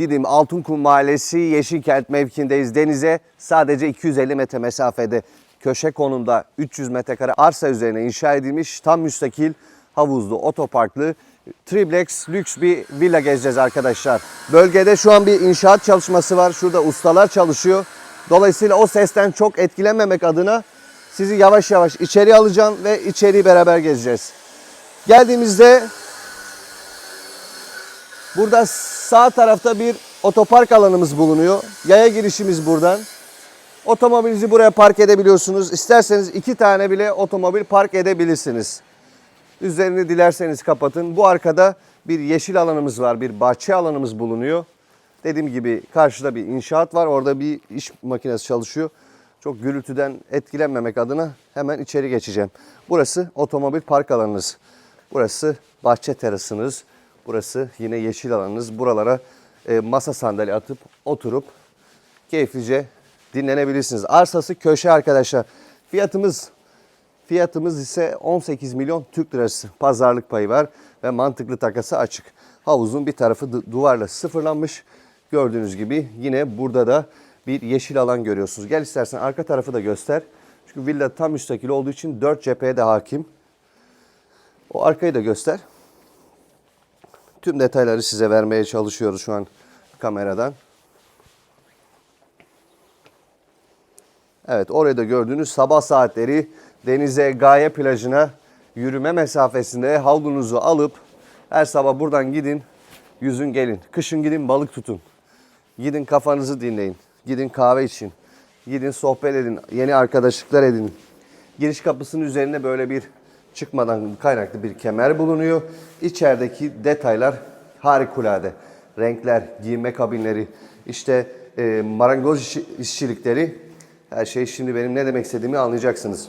Didim Altınkum Mahallesi Yeşilkent mevkindeyiz. Denize sadece 250 metre mesafede köşe konumda 300 metrekare arsa üzerine inşa edilmiş tam müstakil havuzlu otoparklı triplex lüks bir villa gezeceğiz arkadaşlar. Bölgede şu an bir inşaat çalışması var. Şurada ustalar çalışıyor. Dolayısıyla o sesten çok etkilenmemek adına sizi yavaş yavaş içeri alacağım ve içeriği beraber gezeceğiz. Geldiğimizde Burada sağ tarafta bir otopark alanımız bulunuyor. Yaya girişimiz buradan. Otomobilinizi buraya park edebiliyorsunuz. İsterseniz iki tane bile otomobil park edebilirsiniz. Üzerini dilerseniz kapatın. Bu arkada bir yeşil alanımız var, bir bahçe alanımız bulunuyor. Dediğim gibi karşıda bir inşaat var. Orada bir iş makinesi çalışıyor. Çok gürültüden etkilenmemek adına hemen içeri geçeceğim. Burası otomobil park alanınız. Burası bahçe terasınız. Burası yine yeşil alanınız. Buralara e, masa sandalye atıp oturup keyiflice dinlenebilirsiniz. Arsası köşe arkadaşlar. Fiyatımız Fiyatımız ise 18 milyon Türk lirası. Pazarlık payı var ve mantıklı takası açık. Havuzun bir tarafı du- duvarla sıfırlanmış. Gördüğünüz gibi yine burada da bir yeşil alan görüyorsunuz. Gel istersen arka tarafı da göster. Çünkü villa tam müstakil olduğu için 4 cepheye de hakim. O arkayı da göster. Tüm detayları size vermeye çalışıyoruz şu an kameradan. Evet orayı da gördüğünüz sabah saatleri denize, gaye plajına yürüme mesafesinde havlunuzu alıp her sabah buradan gidin, yüzün gelin. Kışın gidin balık tutun. Gidin kafanızı dinleyin. Gidin kahve için. Gidin sohbet edin. Yeni arkadaşlıklar edin. Giriş kapısının üzerinde böyle bir çıkmadan kaynaklı bir kemer bulunuyor. İçerideki detaylar harikulade. Renkler, giyinme kabinleri, işte e, marangoz işi- işçilikleri her şey şimdi benim ne demek istediğimi anlayacaksınız.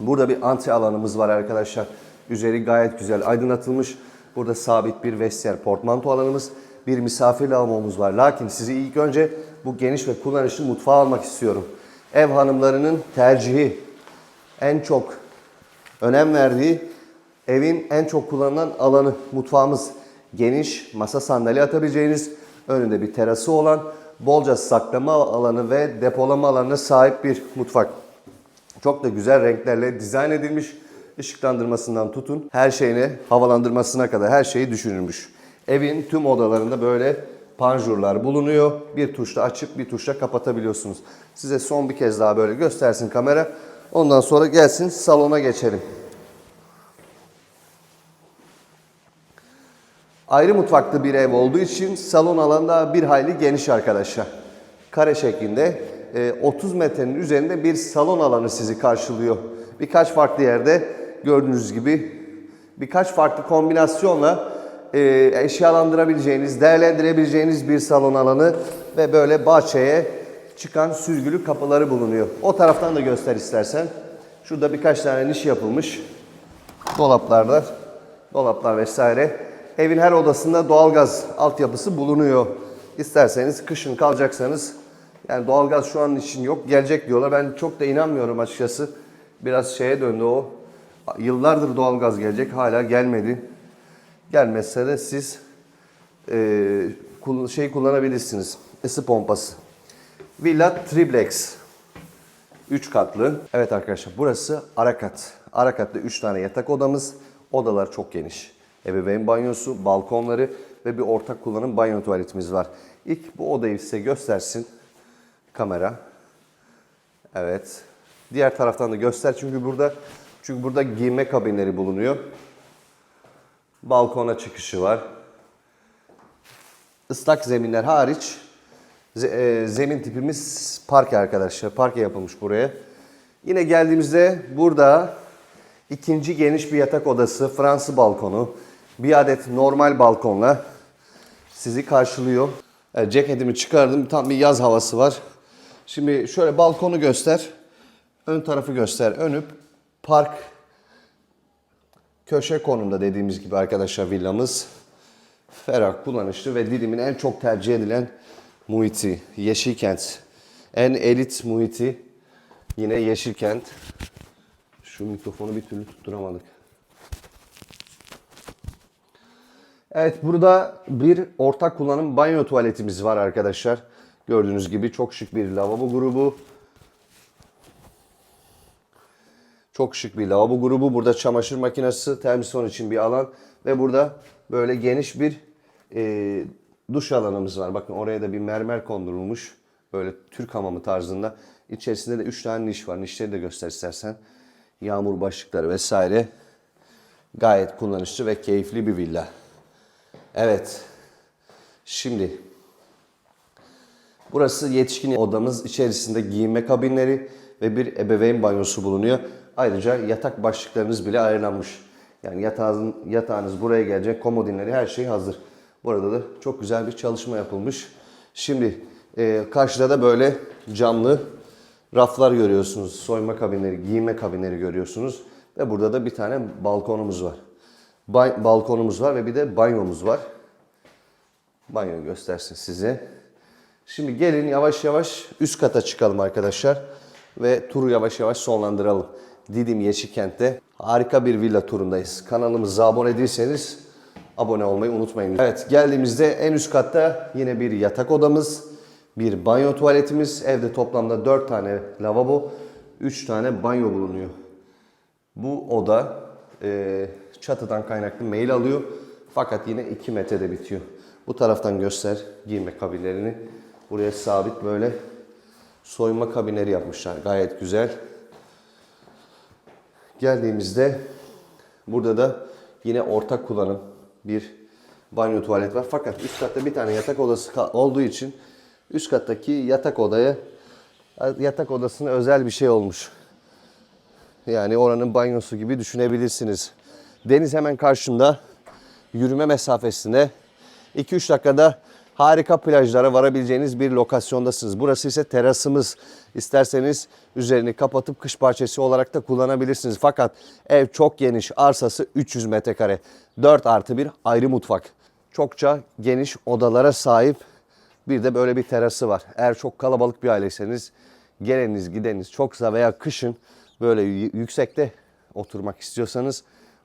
Burada bir antre alanımız var arkadaşlar. Üzeri gayet güzel aydınlatılmış. Burada sabit bir vestiyer portmanto alanımız. Bir misafir lavabomuz var. Lakin sizi ilk önce bu geniş ve kullanışlı mutfağa almak istiyorum. Ev hanımlarının tercihi en çok önem verdiği evin en çok kullanılan alanı mutfağımız. Geniş masa sandalye atabileceğiniz önünde bir terası olan bolca saklama alanı ve depolama alanına sahip bir mutfak. Çok da güzel renklerle dizayn edilmiş. Işıklandırmasından tutun her şeyine havalandırmasına kadar her şeyi düşünülmüş. Evin tüm odalarında böyle panjurlar bulunuyor. Bir tuşla açıp bir tuşla kapatabiliyorsunuz. Size son bir kez daha böyle göstersin kamera. Ondan sonra gelsin salona geçelim. Ayrı mutfaklı bir ev olduğu için salon alanı da bir hayli geniş arkadaşlar. Kare şeklinde e, 30 metrenin üzerinde bir salon alanı sizi karşılıyor. Birkaç farklı yerde gördüğünüz gibi birkaç farklı kombinasyonla e, eşyalandırabileceğiniz, değerlendirebileceğiniz bir salon alanı ve böyle bahçeye çıkan sürgülü kapıları bulunuyor. O taraftan da göster istersen. Şurada birkaç tane niş yapılmış. Dolaplarda, dolaplar vesaire. Evin her odasında doğalgaz altyapısı bulunuyor. İsterseniz kışın kalacaksanız yani doğalgaz şu an için yok gelecek diyorlar. Ben çok da inanmıyorum açıkçası. Biraz şeye döndü o. Yıllardır doğalgaz gelecek hala gelmedi. Gelmezse de siz e, şey kullanabilirsiniz. Isı pompası. Villa Triplex. 3 katlı. Evet arkadaşlar burası ara kat. Ara katta 3 tane yatak odamız. Odalar çok geniş. Ebeveyn banyosu, balkonları ve bir ortak kullanım banyo tuvaletimiz var. İlk bu odayı size göstersin kamera. Evet. Diğer taraftan da göster çünkü burada çünkü burada giyinme kabinleri bulunuyor. Balkona çıkışı var. Islak zeminler hariç zemin tipimiz parke arkadaşlar. Parke yapılmış buraya. Yine geldiğimizde burada ikinci geniş bir yatak odası, Fransız balkonu, bir adet normal balkonla sizi karşılıyor. Evet, ceketimi çıkardım. Tam bir yaz havası var. Şimdi şöyle balkonu göster. Ön tarafı göster. Önü park köşe konumda dediğimiz gibi arkadaşlar villamız. Ferah, kullanışlı ve Didim'in en çok tercih edilen muhiti. Yeşilkent. En elit muhiti yine Yeşilkent. Şu mikrofonu bir türlü tutturamadık. Evet burada bir ortak kullanım banyo tuvaletimiz var arkadaşlar. Gördüğünüz gibi çok şık bir lavabo grubu. Çok şık bir lavabo grubu. Burada çamaşır makinesi, termosifon için bir alan ve burada böyle geniş bir e, duş alanımız var. Bakın oraya da bir mermer kondurulmuş. Böyle Türk hamamı tarzında. İçerisinde de 3 tane niş var. Nişleri de göster istersen. Yağmur başlıkları vesaire. Gayet kullanışlı ve keyifli bir villa. Evet. Şimdi Burası yetişkin odamız. İçerisinde giyinme kabinleri ve bir ebeveyn banyosu bulunuyor. Ayrıca yatak başlıklarınız bile ayrılanmış. Yani yatağın, yatağınız buraya gelecek, komodinleri her şey hazır. Burada da çok güzel bir çalışma yapılmış. Şimdi e, karşıda da böyle camlı raflar görüyorsunuz. Soyma kabinleri, giyinme kabinleri görüyorsunuz. Ve burada da bir tane balkonumuz var. Bay- balkonumuz var ve bir de banyomuz var. Banyo göstersin size. Şimdi gelin yavaş yavaş üst kata çıkalım arkadaşlar. Ve turu yavaş yavaş sonlandıralım. Didim Yeşilkent'te harika bir villa turundayız. Kanalımıza abone değilseniz abone olmayı unutmayın. Evet geldiğimizde en üst katta yine bir yatak odamız, bir banyo tuvaletimiz. Evde toplamda 4 tane lavabo, 3 tane banyo bulunuyor. Bu oda e, çatıdan kaynaklı mail alıyor. Fakat yine 2 metrede bitiyor. Bu taraftan göster giyinme kabinlerini. Buraya sabit böyle soyunma kabinleri yapmışlar. Gayet güzel. Geldiğimizde burada da yine ortak kullanım bir banyo tuvalet var. Fakat üst katta bir tane yatak odası olduğu için üst kattaki yatak odaya yatak odasına özel bir şey olmuş. Yani oranın banyosu gibi düşünebilirsiniz. Deniz hemen karşımda. Yürüme mesafesinde 2-3 dakikada harika plajlara varabileceğiniz bir lokasyondasınız. Burası ise terasımız. İsterseniz üzerini kapatıp kış bahçesi olarak da kullanabilirsiniz. Fakat ev çok geniş. Arsası 300 metrekare. 4 artı bir ayrı mutfak. Çokça geniş odalara sahip bir de böyle bir terası var. Eğer çok kalabalık bir aileyseniz geleniz gideniz çoksa veya kışın böyle yüksekte oturmak istiyorsanız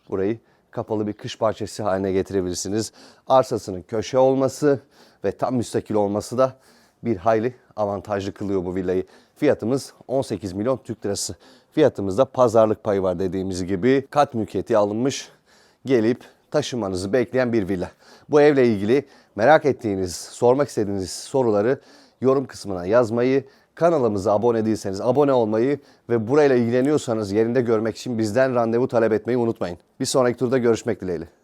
burayı kapalı bir kış bahçesi haline getirebilirsiniz. Arsasının köşe olması ve tam müstakil olması da bir hayli avantajlı kılıyor bu villayı. Fiyatımız 18 milyon Türk lirası. Fiyatımızda pazarlık payı var dediğimiz gibi kat mülkiyeti alınmış gelip taşımanızı bekleyen bir villa. Bu evle ilgili merak ettiğiniz, sormak istediğiniz soruları yorum kısmına yazmayı, kanalımıza abone değilseniz abone olmayı ve burayla ilgileniyorsanız yerinde görmek için bizden randevu talep etmeyi unutmayın. Bir sonraki turda görüşmek dileğiyle.